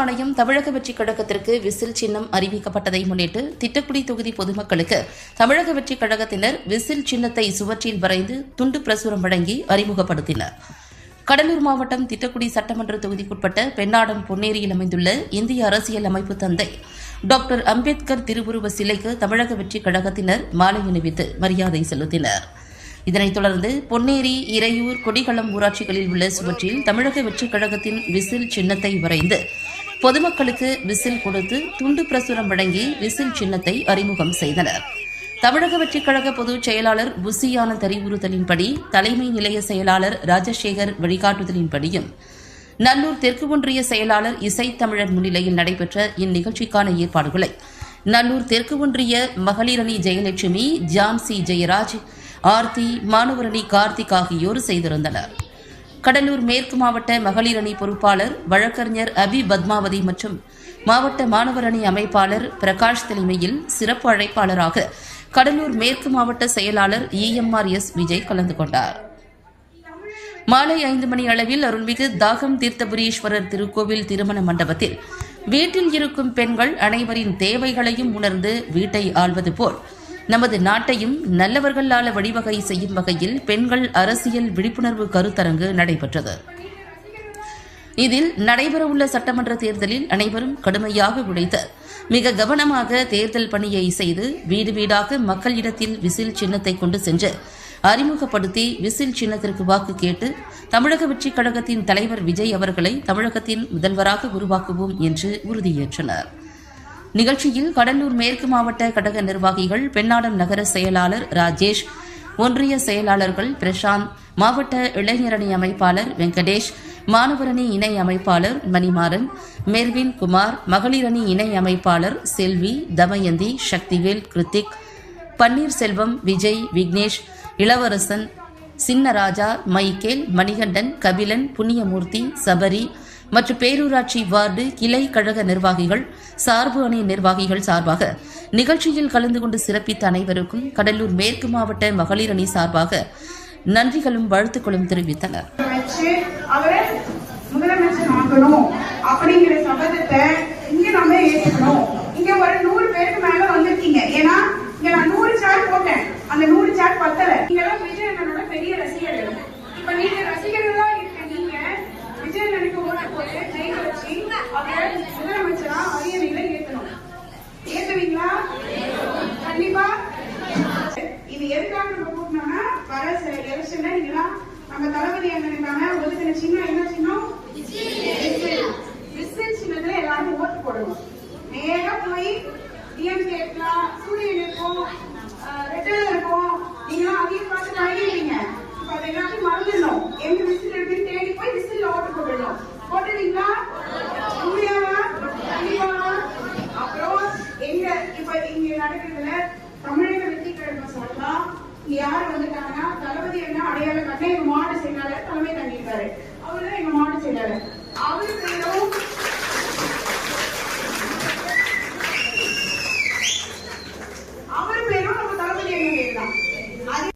ஆணையம் தமிழக வெற்றிக் கழகத்திற்கு விசில் சின்னம் அறிவிக்கப்பட்டதை முன்னிட்டு திட்டக்குடி தொகுதி பொதுமக்களுக்கு தமிழக வெற்றிக் கழகத்தினர் விசில் சின்னத்தை சுவற்றில் வரைந்து துண்டு பிரசுரம் வழங்கி அறிமுகப்படுத்தினர். கடலூர் மாவட்டம் திட்டக்குடி சட்டமன்ற தொகுதிக்குட்பட்ட பெண்ணாடம் பொன்னேரியில் அமைந்துள்ள இந்திய அரசியல் அமைப்பு தந்தை டாக்டர் அம்பேத்கர் திருவுருவ சிலைக்கு தமிழக வெற்றிக் கழகத்தினர் மாலை அணிவித்து மரியாதை செலுத்தினர். இதனைத் தொடர்ந்து பொன்னேரி இறையூர் கொடிகளம் ஊராட்சிகளில் உள்ள சுவற்றில் தமிழக வெற்றிக் கழகத்தின் விசில் சின்னத்தை வரைந்து பொதுமக்களுக்கு விசில் கொடுத்து துண்டு பிரசுரம் வழங்கி விசில் சின்னத்தை அறிமுகம் செய்தனர். தமிழக வெற்றிக் கழக பொதுச் செயலாளர் புசியான அறிவுறுத்தலின்படி தலைமை நிலைய செயலாளர் ராஜசேகர் வழிகாட்டுதலின்படியும் நல்லூர் தெற்கு ஒன்றிய செயலாளர் இசைத்தமிழர் முன்னிலையில் நடைபெற்ற இந்நிகழ்ச்சிக்கான ஏற்பாடுகளை நல்லூர் தெற்கு ஒன்றிய மகளிரணி ஜெயலட்சுமி ஜான்சி ஜெயராஜ் ஆர்த்தி மாணவரணி கார்த்திக் ஆகியோர் செய்திருந்தனர். கடலூர் மேற்கு மாவட்ட மகளிர் அணி பொறுப்பாளர் வழக்கறிஞர் அபி பத்மாவதி மற்றும் மாவட்ட மாணவர் அணி அமைப்பாளர் பிரகாஷ் தலைமையில் சிறப்பு அழைப்பாளராக கடலூர் மேற்கு மாவட்ட செயலாளர் இஎம்ஆர் எஸ் விஜய் கலந்து கொண்டார். மாலை ஐந்து மணி அளவில் அருள்மிகு தாகம் தீர்த்தபுரீஸ்வரர் திருக்கோவில் திருமண மண்டபத்தில் வீட்டில் இருக்கும் பெண்கள் அனைவரின் தேவைகளையும் உணர்ந்து வீட்டை ஆள்வது போல் நமது நாட்டையும் நல்லவர்களால வழிவகை செய்யும் வகையில் பெண்கள் அரசியல் விழிப்புணர்வு கருத்தரங்கு நடைபெற்றது. இதில் நடைபெறவுள்ள சட்டமன்ற தேர்தலில் அனைவரும் கடுமையாக உழைத்து மிக கவனமாக தேர்தல் பணியை செய்து வீடு வீடாக மக்களிடத்தில் விசில் சின்னத்தை கொண்டு சென்று அறிமுகப்படுத்தி விசில் சின்னத்திற்கு வாக்கு கேட்டு தமிழக வெற்றிக் கழகத்தின் தலைவர் விஜய் அவர்களை தமிழகத்தின் முதல்வராக உருவாக்குவோம் என்று உறுதியேற்றனர். நிகழ்ச்சியில் கடலூர் மேற்கு மாவட்ட கழக நிர்வாகிகள் பெண்ணாடம் நகர செயலாளர் ராஜேஷ் ஒன்றிய செயலாளர்கள் பிரசாந்த் மாவட்ட இளைஞரணி அமைப்பாளர் வெங்கடேஷ் மாணவரணி இணை அமைப்பாளர் மணிமாறன் மெர்வின் குமார் மகளிரணி இணை அமைப்பாளர் செல்வி தமயந்தி சக்திவேல் கிருத்திக் பன்னீர்செல்வம் விஜய் விக்னேஷ் இளவரசன் சின்னராஜா மைக்கேல் மணிகண்டன் கபிலன் புண்ணியமூர்த்தி சபரி மற்றும் பேரூராட்சி வார்டு கிளை கழக நிர்வாகிகள் சார்பு அணி நிர்வாகிகள் சார்பாக நிகழ்ச்சியில் கலந்து கொண்டு சிறப்பித்த அனைவருக்கும் கடலூர் மேற்கு மாவட்ட மகளிர் அணி சார்பாக நன்றிகளும் வாழ்த்துக்களும் தெரிவித்தனர். முதலமைச்சர் அப்படிங்கிற சபதத்தை இங்க நம்ம ஏற்றுக்கணும் அவரை முதலமைச்சரா அரியணையில ஏற்றணும் ஏத்துவீங்களா கண்டிப்பா இது எதுக்காக நம்ம கூட்டினோம்னா வர எலெக்ஷன்ல நீங்களாம் நம்ம தளபதி அண்ணனுக்கான ஒதுக்கின சின்னம் என்ன சின்னம் விசில். விசில் சின்னத்துல எல்லாரும் ஓட்டு போடணும் நேரா போய் டிஎம்கே இருக்கலாம் சூரியன் இருக்கும் ரெட்டல் இருக்கும் நீங்களாம் அதையும் பார்த்து பழகிடுவீங்க இப்ப அதை எல்லாத்தையும் மறந்துடணும் சொல்லலாம் இங்க யாரு மாவட்ட செயலாளர் தலைமை தங்கியிருக்காரு.